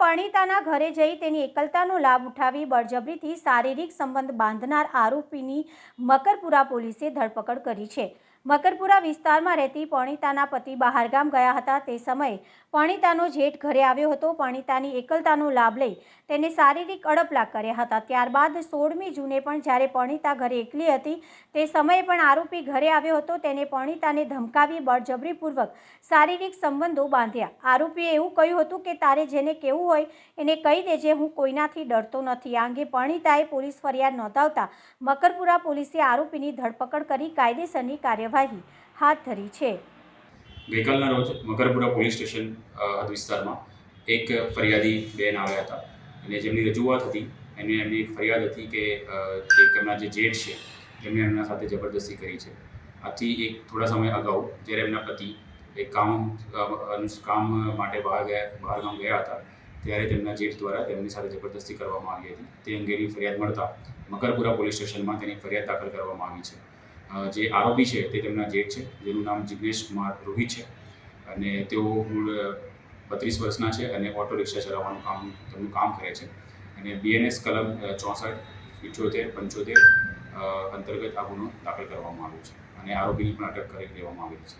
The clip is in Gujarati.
પરણિતાના ઘરે જઈ તેની એકલતાનો લાભ ઉઠાવી બળજબરીથી શારીરિક સંબંધ બાંધનાર આરોપીની મકરપુરા પોલીસે ધરપકડ કરી છે. મકરપુરા વિસ્તારમાં રહેતી પરણિતાના પતિ બહારગામ ગયા હતા. તે સમયે પરણિતાનો જેઠ ઘરે આવ્યો હતો. પરણિતાની એકલતાનો લાભ લઈ તેને શારીરિક અડપલા કર્યા હતા. ત્યારબાદ સોળમી જૂને પણ જ્યારે પરણિતા ઘરે એકલી હતી, તે સમયે પણ આરોપી ઘરે આવ્યો હતો. તેને પરણિતાને ધમકાવી બળજબરીપૂર્વક શારીરિક સંબંધો બાંધ્યા. આરોપીએ એવું કહ્યું હતું કે, તારે જેને કેવું હોય એને કહી દેજે, હું કોઈનાથી ડરતો નથી. આ અંગે પરણિતાએ પોલીસ ફરિયાદ નોંધાવતા મકરપુરા પોલીસે આરોપીની ધરપકડ કરી કાયદેસરની કાર્યવાહી હાથ ધરી છે. ગઈકાલના રોજ મકરપુરા પોલીસ સ્ટેશન હદ વિસ્તારમાં એક ફરિયાદી બેન આવ્યા હતા. અને જેમની રજૂઆત હતી એને એમની એક ફરિયાદ હતી કે એક એમના જે જેઠ છે એમણે એમના સાથે જબરદસ્તી કરી છે. આથી એક થોડા સમય અગાઉ જ્યારે એમના પતિ એક કામ કામ માટે બહાર ગયા, બહાર ગામ ગયા હતા, ત્યારે તેમના જેઠ દ્વારા તેમની સાથે જબરદસ્તી કરવામાં આવી હતી. તે અંગેની ફરિયાદ મળતા મકરપુરા પોલીસ સ્ટેશનમાં તેની ફરિયાદ દાખલ કરવામાં આવી છે. જે આરોપી છે તે તેમના જેઠ છે, જેનું નામ જિગ્નેશ કુમાર રોહિત છે. અને તેઓ મૂળ બત્રીસ વર્ષના છે અને ઓટો રિક્ષા ચલાવવાનું કામ, તેમનું કામ કરે છે. અને બીએનએસ કલમ ચોસઠ ઇઠ્યોતેર પંચોતેર અંતર્ગત આ ગુનો દાખલ કરવામાં આવ્યો છે. અને આરોપીની પણ અટક કરી લેવામાં આવેલી છે.